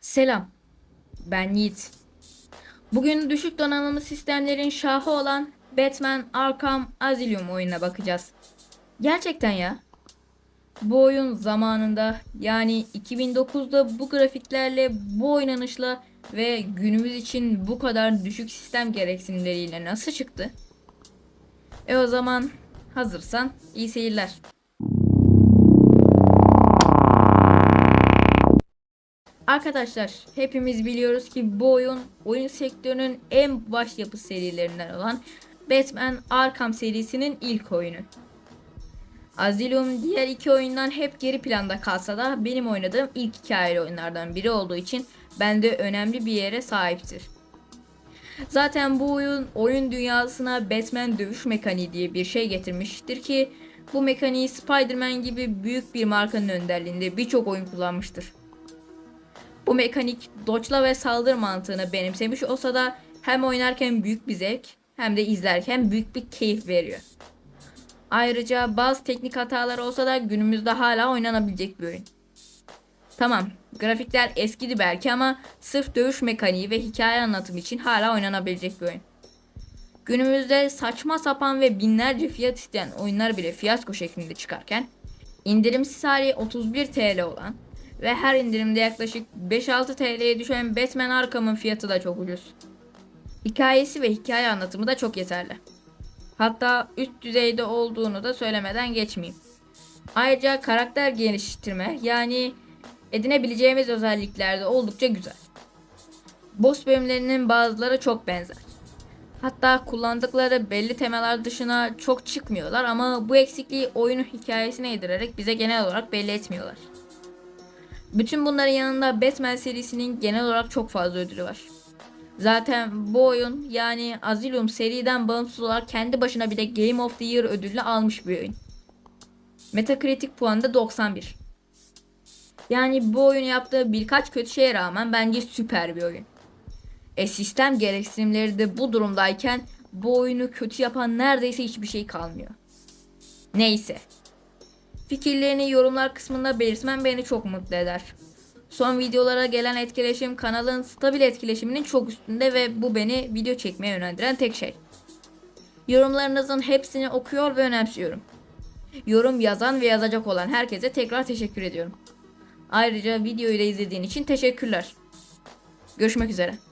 Selam. Ben Yiğit. Bugün düşük donanımlı sistemlerin şahı olan Batman Arkham Asylum oyununa bakacağız. Gerçekten ya. Bu oyun zamanında yani 2009'da bu grafiklerle, bu oynanışla ve günümüz için bu kadar düşük sistem gereksinimleriyle nasıl çıktı? E o zaman hazırsan iyi seyirler. Arkadaşlar hepimiz biliyoruz ki bu oyun oyun sektörünün en başyapıt serilerinden olan Batman Arkham serisinin ilk oyunu. Asylum diğer iki oyundan hep geri planda kalsa da benim oynadığım ilk hikayeli oyunlardan biri olduğu için bende önemli bir yere sahiptir. Zaten bu oyun oyun dünyasına Batman dövüş mekaniği diye bir şey getirmiştir ki bu mekaniği Spider-Man gibi büyük bir markanın önderliğinde birçok oyun kullanmıştır. Bu mekanik doçla ve saldır mantığını benimsemiş olsa da hem oynarken büyük bir zevk hem de izlerken büyük bir keyif veriyor. Ayrıca bazı teknik hatalar olsa da günümüzde hala oynanabilecek bir oyun. Tamam, grafikler eskidi belki ama sırf dövüş mekaniği ve hikaye anlatımı için hala oynanabilecek bir oyun. Günümüzde saçma sapan ve binlerce fiyat isteyen oyunlar bile fiyasko şeklinde çıkarken indirimsiz hali 31 TL olan ve her indirimde yaklaşık 5-6 TL'ye düşen Batman Arkham'ın fiyatı da çok ucuz. Hikayesi ve hikaye anlatımı da çok yeterli. Hatta üst düzeyde olduğunu da söylemeden geçmeyeyim. Ayrıca karakter geliştirme yani edinebileceğimiz özellikler de oldukça güzel. Boss bölümlerinin bazıları çok benzer. Hatta kullandıkları belli temalar dışına çok çıkmıyorlar ama bu eksikliği oyunun hikayesine yedirerek bize genel olarak belli etmiyorlar. Bütün bunların yanında Batman serisinin genel olarak çok fazla ödülü var. Zaten bu oyun yani Asylum seriden bağımsız olarak kendi başına bile Game of the Year ödülünü almış bir oyun. Metacritic puanı da 91. Yani bu oyun yaptığı birkaç kötü şeye rağmen bence süper bir oyun. E sistem gereksinimleri de bu durumdayken bu oyunu kötü yapan neredeyse hiçbir şey kalmıyor. Neyse. Fikirlerini yorumlar kısmında belirtmen beni çok mutlu eder. Son videolara gelen etkileşim kanalın stabil etkileşiminin çok üstünde ve bu beni video çekmeye yönlendiren tek şey. Yorumlarınızın hepsini okuyor ve önemsiyorum. Yorum yazan ve yazacak olan herkese tekrar teşekkür ediyorum. Ayrıca videoyu da izlediğin için teşekkürler. Görüşmek üzere.